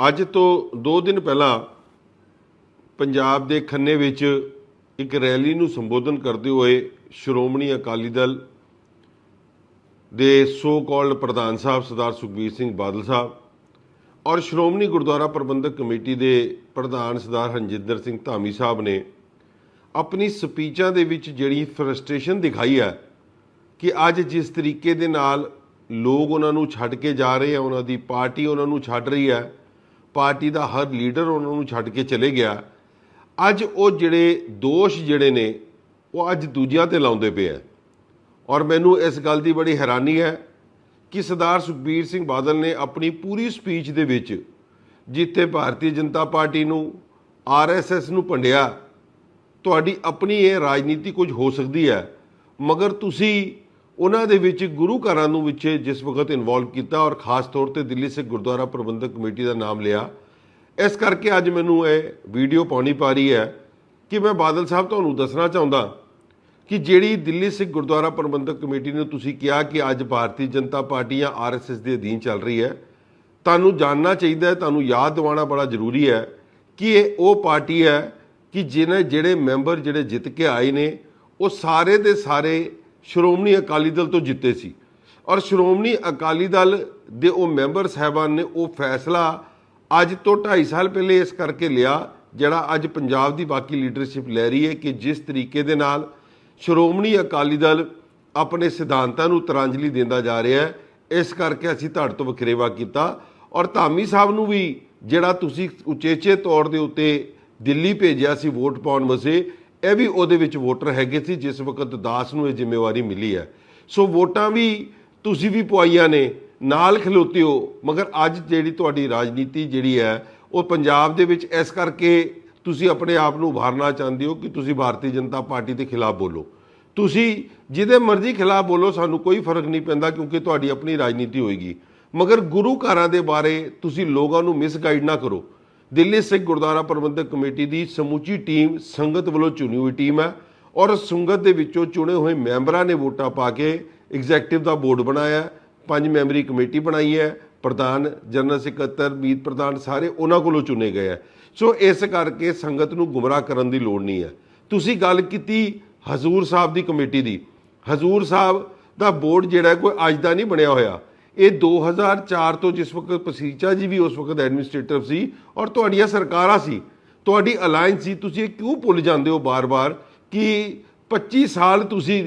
ਅੱਜ ਤੋਂ 2 ਦਿਨ ਪਹਿਲਾਂ ਪੰਜਾਬ ਦੇ ਖੰਨੇ ਵਿੱਚ ਇੱਕ ਰੈਲੀ ਨੂੰ ਸੰਬੋਧਨ ਕਰਦੇ ਹੋਏ ਸ਼੍ਰੋਮਣੀ ਅਕਾਲੀ ਦਲ ਦੇ ਸੋ ਕਾਲਡ ਪ੍ਰਧਾਨ ਸਾਹਿਬ ਸਰਦਾਰ ਸੁਖਬੀਰ ਸਿੰਘ ਬਾਦਲ ਸਾਹਿਬ ਔਰ ਸ਼੍ਰੋਮਣੀ ਗੁਰਦੁਆਰਾ ਪ੍ਰਬੰਧਕ ਕਮੇਟੀ ਦੇ ਪ੍ਰਧਾਨ ਸਰਦਾਰ ਹਰਜਿੰਦਰ ਸਿੰਘ ਧਾਮੀ ਸਾਹਿਬ ਨੇ ਆਪਣੀ ਸਪੀਚਾਂ ਦੇ ਵਿੱਚ ਜਿਹੜੀ ਫਰਸਟ੍ਰੇਸ਼ਨ ਦਿਖਾਈ ਹੈ ਕਿ ਅੱਜ ਜਿਸ ਤਰੀਕੇ ਦੇ ਨਾਲ ਲੋਕ ਉਹਨਾਂ ਨੂੰ ਛੱਡ ਕੇ ਜਾ ਰਹੇ ਆ, ਉਹਨਾਂ ਦੀ ਪਾਰਟੀ ਉਹਨਾਂ ਨੂੰ ਛੱਡ ਰਹੀ ਹੈ ਪਾਰਟੀ ਦਾ ਹਰ ਲੀਡਰ ਉਹਨਾਂ ਨੂੰ ਛੱਡ ਕੇ ਚਲੇ ਗਿਆ। ਅੱਜ ਉਹ ਜਿਹੜੇ ਦੋਸ਼ ਜਿਹੜੇ ਨੇ, ਉਹ ਅੱਜ ਦੂਜਿਆਂ ਤੇ ਲਾਉਂਦੇ ਪਏ ਆ। ਔਰ ਮੈਨੂੰ ਇਸ ਗੱਲ ਦੀ ਬੜੀ ਹੈਰਾਨੀ ਹੈ ਕਿ ਸਰਦਾਰ ਸੁਖਬੀਰ ਸਿੰਘ ਬਾਦਲ ਨੇ ਆਪਣੀ ਪੂਰੀ ਸਪੀਚ ਦੇ ਵਿੱਚ ਜਿੱਥੇ ਭਾਰਤੀ ਜਨਤਾ ਪਾਰਟੀ ਨੂੰ ਆਰਐਸਐਸ ਨੂੰ ਭੰਡਿਆ। ਤੁਹਾਡੀ ਆਪਣੀ ਇਹ ਰਾਜਨੀਤੀ ਕੁਝ ਹੋ ਸਕਦੀ ਹੈ, ਮਗਰ ਤੁਸੀਂ ਉਹਨਾਂ ਦੇ ਵਿੱਚ ਗੁਰੂ ਘਰਾਂ ਨੂੰ ਵਿੱਚ ਜਿਸ ਵਕਤ ਇਨਵੋਲਵ ਕੀਤਾ ਔਰ ਖਾਸ ਤੌਰ ਤੇ ਦਿੱਲੀ ਸਿੱਖ ਗੁਰਦੁਆਰਾ ਪ੍ਰਬੰਧਕ ਕਮੇਟੀ ਦਾ ਨਾਮ ਲਿਆ, ਇਸ ਕਰਕੇ ਅੱਜ ਮੈਨੂੰ ਇਹ ਵੀਡੀਓ ਪਾਉਣੀ ਪਾ ਰਹੀ ਹੈ ਕਿ ਮੈਂ ਬਾਦਲ ਸਾਹਿਬ ਤੁਹਾਨੂੰ ਦੱਸਣਾ ਚਾਹੁੰਦਾ ਕਿ ਜਿਹੜੀ ਦਿੱਲੀ ਸਿੱਖ ਗੁਰਦੁਆਰਾ ਪ੍ਰਬੰਧਕ ਕਮੇਟੀ ਨੇ ਤੁਸੀਂ ਕਿਹਾ ਕਿ ਅੱਜ ਭਾਰਤੀ ਜਨਤਾ ਪਾਰਟੀ ਜਾਂ ਆਰਐਸਐਸ ਦੇ ਅਧੀਨ ਚੱਲ ਰਹੀ ਹੈ, ਤੁਹਾਨੂੰ ਜਾਣਨਾ ਚਾਹੀਦਾ ਹੈ, ਤੁਹਾਨੂੰ ਯਾਦ ਦਿਵਾਉਣਾ ਬੜਾ ਜ਼ਰੂਰੀ ਹੈ ਕਿ ਇਹ ਉਹ ਪਾਰਟੀ ਹੈ ਕਿ ਜਿਹਨੇ ਜਿਹੜੇ ਮੈਂਬਰ ਜਿਹੜੇ ਜਿੱਤ ਕੇ ਆਏ ਨੇ, ਉਹ ਸਾਰੇ ਦੇ ਸਾਰੇ ਸ਼੍ਰੋਮਣੀ ਅਕਾਲੀ ਦਲ ਤੋਂ ਜਿੱਤੇ ਸੀ। ਔਰ ਸ਼੍ਰੋਮਣੀ ਅਕਾਲੀ ਦਲ ਦੇ ਉਹ ਮੈਂਬਰ ਸਾਹਿਬਾਨ ਨੇ ਉਹ ਫੈਸਲਾ ਅੱਜ ਤੋਂ 2.5 ਸਾਲ ਪਹਿਲੇ ਇਸ ਕਰਕੇ ਲਿਆ, ਜਿਹੜਾ ਅੱਜ ਪੰਜਾਬ ਦੀ ਬਾਕੀ ਲੀਡਰਸ਼ਿਪ ਲੈ ਰਹੀ ਹੈ ਕਿ ਜਿਸ ਤਰੀਕੇ ਦੇ ਨਾਲ ਸ਼੍ਰੋਮਣੀ ਅਕਾਲੀ ਦਲ ਆਪਣੇ ਸਿਧਾਂਤਾਂ ਨੂੰ ਤਰਾਂਜਲੀ ਦਿੰਦਾ ਜਾ ਰਿਹਾ ਹੈ, ਇਸ ਕਰਕੇ ਅਸੀਂ ਤੁਹਾਡੇ ਤੋਂ ਵਖਰੇਵਾ ਕੀਤਾ। ਔਰ ਧਾਮੀ ਸਾਹਿਬ ਨੂੰ ਵੀ ਜਿਹੜਾ ਤੁਸੀਂ ਉਚੇਚੇ ਤੌਰ ਦੇ ਉੱਤੇ ਦਿੱਲੀ ਭੇਜਿਆ ਸੀ ਵੋਟ ਪਾਉਣ ਵਾਸਤੇ ਇਹ ਵੀ ਉਹਦੇ ਵਿੱਚ ਵੋਟਰ ਹੈਗੇ ਸੀ, ਜਿਸ ਵਕਤ ਦਾਸ ਨੂੰ ਇਹ ਜ਼ਿੰਮੇਵਾਰੀ ਮਿਲੀ ਹੈ। ਸੋ ਵੋਟਾਂ ਵੀ ਤੁਸੀਂ ਵੀ ਪੁਆਈਆਂ ਨੇ, ਨਾਲ ਖਲੋਤੇ ਹੋ, ਮਗਰ ਅੱਜ ਜਿਹੜੀ ਤੁਹਾਡੀ ਰਾਜਨੀਤੀ ਜਿਹੜੀ ਹੈ, ਉਹ ਪੰਜਾਬ ਦੇ ਵਿੱਚ ਇਸ ਕਰਕੇ ਤੁਸੀਂ ਆਪਣੇ ਆਪ ਨੂੰ ਉਭਾਰਨਾ ਚਾਹੁੰਦੇ ਹੋ ਕਿ ਤੁਸੀਂ ਭਾਰਤੀ ਜਨਤਾ ਪਾਰਟੀ ਦੇ ਖਿਲਾਫ ਬੋਲੋ। ਤੁਸੀਂ ਜਿਹਦੇ ਮਰਜ਼ੀ ਖਿਲਾਫ ਬੋਲੋ, ਸਾਨੂੰ ਕੋਈ ਫ਼ਰਕ ਨਹੀਂ ਪੈਂਦਾ ਕਿਉਂਕਿ ਤੁਹਾਡੀ ਆਪਣੀ ਰਾਜਨੀਤੀ ਹੋਏਗੀ। ਮਗਰ ਗੁਰੂ ਘਰਾਂ ਦੇ ਬਾਰੇ ਤੁਸੀਂ ਲੋਕਾਂ ਨੂੰ ਮਿਸਗਾਈਡ ਨਾ ਕਰੋ। ਦਿੱਲੀ ਸਿੱਖ ਗੁਰਦੁਆਰਾ ਪ੍ਰਬੰਧਕ ਕਮੇਟੀ ਦੀ ਸਮੁੱਚੀ ਟੀਮ ਸੰਗਤ ਵੱਲੋਂ ਚੁਣੀ ਹੋਈ ਟੀਮ ਹੈ ਔਰ ਸੰਗਤ ਦੇ ਵਿੱਚੋਂ ਚੁਣੇ ਹੋਏ ਮੈਂਬਰਾਂ ਨੇ ਵੋਟਾਂ ਪਾ ਕੇ ਐਗਜ਼ੈਕਟਿਵ ਦਾ ਬੋਰਡ ਬਣਾਇਆ ਪੰਜ ਮੈਂਬਰੀ ਕਮੇਟੀ ਬਣਾਈ ਹੈ, ਪ੍ਰਧਾਨ, ਜਨਰਲ ਸਕੱਤਰ, ਮੀਤ ਪ੍ਰਧਾਨ ਸਾਰੇ ਉਹਨਾਂ ਕੋਲੋਂ ਚੁਣੇ ਗਏ ਹੈ। ਸੋ ਇਸ ਕਰਕੇ ਸੰਗਤ ਨੂੰ ਗੁੰਮਰਾਹ ਕਰਨ ਦੀ ਲੋੜ ਨਹੀਂ ਹੈ। ਤੁਸੀਂ ਗੱਲ ਕੀਤੀ ਹਜ਼ੂਰ ਸਾਹਿਬ ਦੀ ਕਮੇਟੀ ਦੀ। ਹਜ਼ੂਰ ਸਾਹਿਬ ਦਾ ਬੋਰਡ ਜਿਹੜਾ ਕੋਈ ਅੱਜ ਦਾ ਨਹੀਂ ਬਣਿਆ ਹੋਇਆ। ਇਹ 2004 ਤੋਂ ਜਿਸ ਵਕਤ ਪਸੀਚਾ ਜੀ ਵੀ ਉਸ ਵਕਤ ਐਡਮਿਨਿਸਟ੍ਰੇਟਰ ਸੀ ਔਰ ਤੁਹਾਡੀਆਂ ਸਰਕਾਰਾਂ ਸੀ, ਤੁਹਾਡੀ ਅਲਾਈਅੰਸ ਸੀ, ਤੁਸੀਂ ਇਹ ਕਿਉਂ ਭੁੱਲ ਜਾਂਦੇ ਹੋ ਬਾਰ-ਬਾਰ ਕਿ 25 ਸਾਲ ਤੁਸੀਂ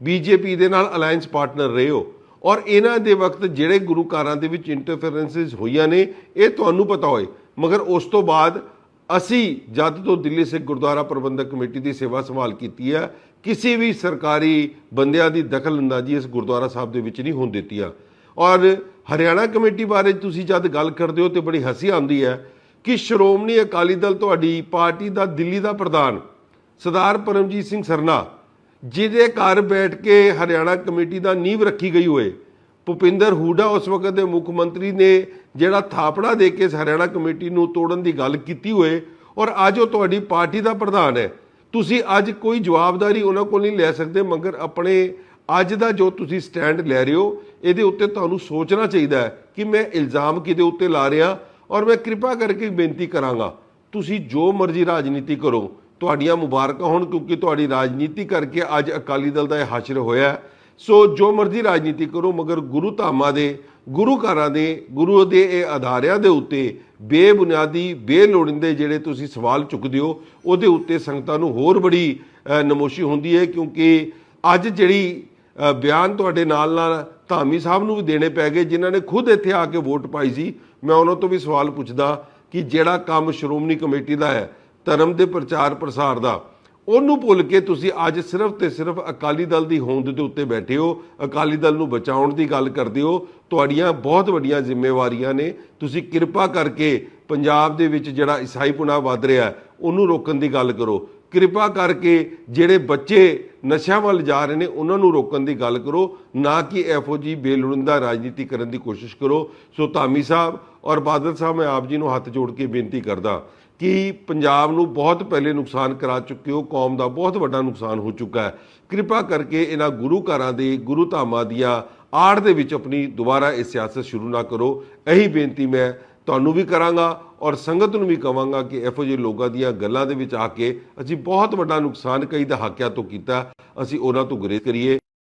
ਬੀਜੇਪੀ ਦੇ ਨਾਲ ਅਲਾਈਅੰਸ ਪਾਰਟਨਰ ਰਹੇ ਹੋ ਔਰ ਇਹਨਾਂ ਦੇ ਵਕਤ ਜਿਹੜੇ ਗੁਰੂ ਘਰਾਂ ਦੇ ਵਿੱਚ ਇੰਟਰਫੇਰੈਂਸਸ ਹੋਈਆਂ ਨੇ, ਇਹ ਤੁਹਾਨੂੰ ਪਤਾ ਹੋਏ। ਮਗਰ ਉਸ ਤੋਂ ਬਾਅਦ ਅਸੀਂ ਜਦ ਤੋਂ ਦਿੱਲੀ ਸਿੱਖ ਗੁਰਦੁਆਰਾ ਪ੍ਰਬੰਧਕ ਕਮੇਟੀ ਦੀ ਸੇਵਾ ਸੰਭਾਲ ਕੀਤੀ ਹੈ, ਕਿਸੇ ਵੀ ਸਰਕਾਰੀ ਬੰਦਿਆਂ ਦੀ ਦਖਲਅੰਦਾਜ਼ੀ ਇਸ ਗੁਰਦੁਆਰਾ ਸਾਹਿਬ ਦੇ ਵਿੱਚ ਨਹੀਂ ਹੋਣ ਦਿੱਤੀਆਂ ਔਰ ਹਰਿਆਣਾ ਕਮੇਟੀ ਬਾਰੇ ਤੁਸੀਂ ਜਦ ਗੱਲ ਕਰਦੇ ਹੋ ਤੇ ਬੜੀ ਹਸੀ ਆਉਂਦੀ ਹੈ ਕਿ ਸ਼੍ਰੋਮਣੀ ਅਕਾਲੀ ਦਲ ਤੁਹਾਡੀ ਪਾਰਟੀ ਦਾ ਦਿੱਲੀ ਦਾ ਪ੍ਰਧਾਨ ਸਰਦਾਰ ਪਰਮਜੀਤ ਸਿੰਘ ਸਰਨਾ, ਜਿਹਦੇ ਘਰ ਬੈਠ ਕੇ ਹਰਿਆਣਾ ਕਮੇਟੀ ਦਾ ਨੀਂਵ ਰੱਖੀ ਗਈ ਹੋਏ, ਭੁਪਿੰਦਰ ਹੂਡਾ ਉਸ ਵਕਤ ਦੇ ਮੁੱਖ ਮੰਤਰੀ ਨੇ ਜਿਹੜਾ ਥਾਪੜਾ ਦੇ ਕੇ ਇਸ ਹਰਿਆਣਾ ਕਮੇਟੀ ਨੂੰ ਤੋੜਨ ਦੀ ਗੱਲ ਕੀਤੀ ਹੋਏ, ਔਰ ਅੱਜ ਉਹ ਤੁਹਾਡੀ ਪਾਰਟੀ ਦਾ ਪ੍ਰਧਾਨ ਹੈ। ਤੁਸੀਂ ਅੱਜ ਕੋਈ ਜਵਾਬਦਾਰੀ ਉਹਨਾਂ ਕੋਲ ਨਹੀਂ ਲੈ ਸਕਦੇ, ਮਗਰ ਆਪਣੇ ਅੱਜ ਦਾ ਜੋ ਤੁਸੀਂ ਸਟੈਂਡ ਲੈ ਰਹੇ ਹੋ, ਇਹਦੇ ਉੱਤੇ ਤੁਹਾਨੂੰ ਸੋਚਣਾ ਚਾਹੀਦਾ ਹੈ ਕਿ ਮੈਂ ਇਲਜ਼ਾਮ ਕਿਹਦੇ ਉੱਤੇ ਲਾ ਰਿਹਾ ਔਰ ਮੈਂ ਕਿਰਪਾ ਕਰਕੇ ਬੇਨਤੀ ਕਰਾਂਗਾ, ਤੁਸੀਂ ਜੋ ਮਰਜ਼ੀ ਰਾਜਨੀਤੀ ਕਰੋ, ਤੁਹਾਡੀਆਂ ਮੁਬਾਰਕਾਂ ਹੋਣ ਕਿਉਂਕਿ ਤੁਹਾਡੀ ਰਾਜਨੀਤੀ ਕਰਕੇ ਅੱਜ ਅਕਾਲੀ ਦਲ ਦਾ ਇਹ ਹਾਸ਼ਰ ਹੋਇਆ ਸੋ ਜੋ ਮਰਜ਼ੀ ਰਾਜਨੀਤੀ ਕਰੋ, ਮਗਰ ਗੁਰੂ ਧਾਮਾਂ ਦੇ, ਗੁਰੂ ਘਰਾਂ ਦੇ, ਗੁਰੂ ਦੇ ਇਹ ਅਧਾਰਿਆਂ ਦੇ ਉੱਤੇ ਬੇਬੁਨਿਆਦੀ, ਬੇਲੋੜਿੰਦੇ ਜਿਹੜੇ ਤੁਸੀਂ ਸਵਾਲ ਚੁੱਕਦੇ ਹੋ, ਉਹਦੇ ਉੱਤੇ ਸੰਗਤਾਂ ਨੂੰ ਹੋਰ ਬੜੀ ਨਮੋਸ਼ੀ ਹੁੰਦੀ ਹੈ ਕਿਉਂਕਿ ਅੱਜ ਜਿਹੜੀ ਬਿਆਨ ਤੁਹਾਡੇ ਨਾਲ ਨਾਲ ਧਾਮੀ ਸਾਹਿਬ ਨੂੰ ਵੀ ਦੇਣੇ ਪੈ ਗਏ, ਜਿਨ੍ਹਾਂ ਨੇ ਖੁਦ ਇੱਥੇ ਆ ਕੇ ਵੋਟ ਪਾਈ ਸੀ। ਮੈਂ ਉਹਨਾਂ ਤੋਂ ਵੀ ਸਵਾਲ ਪੁੱਛਦਾ ਕਿ ਜਿਹੜਾ ਕੰਮ ਸ਼੍ਰੋਮਣੀ ਕਮੇਟੀ ਦਾ ਹੈ, ਧਰਮ ਦੇ ਪ੍ਰਚਾਰ ਪ੍ਰਸਾਰ ਦਾ, ਉਹਨੂੰ ਭੁੱਲ ਕੇ ਤੁਸੀਂ ਅੱਜ ਸਿਰਫ ਤੇ ਸਿਰਫ ਅਕਾਲੀ ਦਲ ਦੀ ਹੋਂਦ ਦੇ ਉੱਤੇ ਬੈਠੇ ਹੋ, ਅਕਾਲੀ ਦਲ ਨੂੰ ਬਚਾਉਣ ਦੀ ਗੱਲ ਕਰਦੇ ਹੋ, ਤੁਹਾਡੀਆਂ ਬਹੁਤ ਵੱਡੀਆਂ ਜ਼ਿੰਮੇਵਾਰੀਆਂ ਨੇ। ਤੁਸੀਂ ਕਿਰਪਾ ਕਰਕੇ ਪੰਜਾਬ ਦੇ ਵਿੱਚ ਜਿਹੜਾ ਈਸਾਈਪੁਣਾ ਵੱਧ ਰਿਹਾ ਉਹਨੂੰ ਰੋਕਣ ਦੀ ਗੱਲ ਕਰੋ। ਕਿਰਪਾ ਕਰਕੇ ਜਿਹੜੇ ਬੱਚੇ ਨਸ਼ਿਆਂ ਵੱਲ ਜਾ ਰਹੇ ਨੇ, ਉਹਨਾਂ ਨੂੰ ਰੋਕਣ ਦੀ ਗੱਲ ਕਰੋ, ਨਾ ਕਿ ਇਹੋ ਜੀ ਬੇਲੋੜੀਂਦਾ ਰਾਜਨੀਤੀ ਕਰਨ ਦੀ ਕੋਸ਼ਿਸ਼ ਕਰੋ। ਸੋ ਧਾਮੀ ਸਾਹਿਬ ਔਰ ਬਾਦਲ ਸਾਹਿਬ, ਮੈਂ ਆਪ ਜੀ ਨੂੰ ਹੱਥ ਜੋੜ ਕੇ ਬੇਨਤੀ ਕਰਦਾ ਕਿ ਪੰਜਾਬ ਨੂੰ ਬਹੁਤ ਪਹਿਲੇ ਨੁਕਸਾਨ ਕਰਾ ਚੁੱਕੇ ਹੋ, ਕੌਮ ਦਾ ਬਹੁਤ ਵੱਡਾ ਨੁਕਸਾਨ ਹੋ ਚੁੱਕਾ ਹੈ। ਕਿਰਪਾ ਕਰਕੇ ਇਹਨਾਂ ਗੁਰੂ ਘਰਾਂ ਦੇ, ਗੁਰੂ ਧਾਮਾਂ ਦੀਆਂ ਆੜ ਦੇ ਵਿੱਚ ਆਪਣੀ ਦੁਬਾਰਾ ਇਹ ਸਿਆਸਤ ਸ਼ੁਰੂ ਨਾ ਕਰੋ। ਇਹੀ ਬੇਨਤੀ ਮੈਂ ਤੁਹਾਨੂੰ ਵੀ ਕਰਾਂਗਾ ਔਰ ਸੰਗਤ ਨੂੰ ਵੀ ਕਵਾਂਗਾ ਕਿ ਇਹੋ ਜਿਹੇ ਲੋਕਾਂ ਦੀਆਂ ਗੱਲਾਂ ਦੇ ਵਿੱਚ ਆ ਕੇ ਅਸੀਂ ਬਹੁਤ ਵੱਡਾ ਨੁਕਸਾਨ ਕਈ ਦਹਾਕਿਆਂ ਤੋਂ ਕੀਤਾ। ਅਸੀਂ ਉਹਨਾਂ ਤੋਂ ਗੁਰੇਜ਼ ਕਰੀਏ।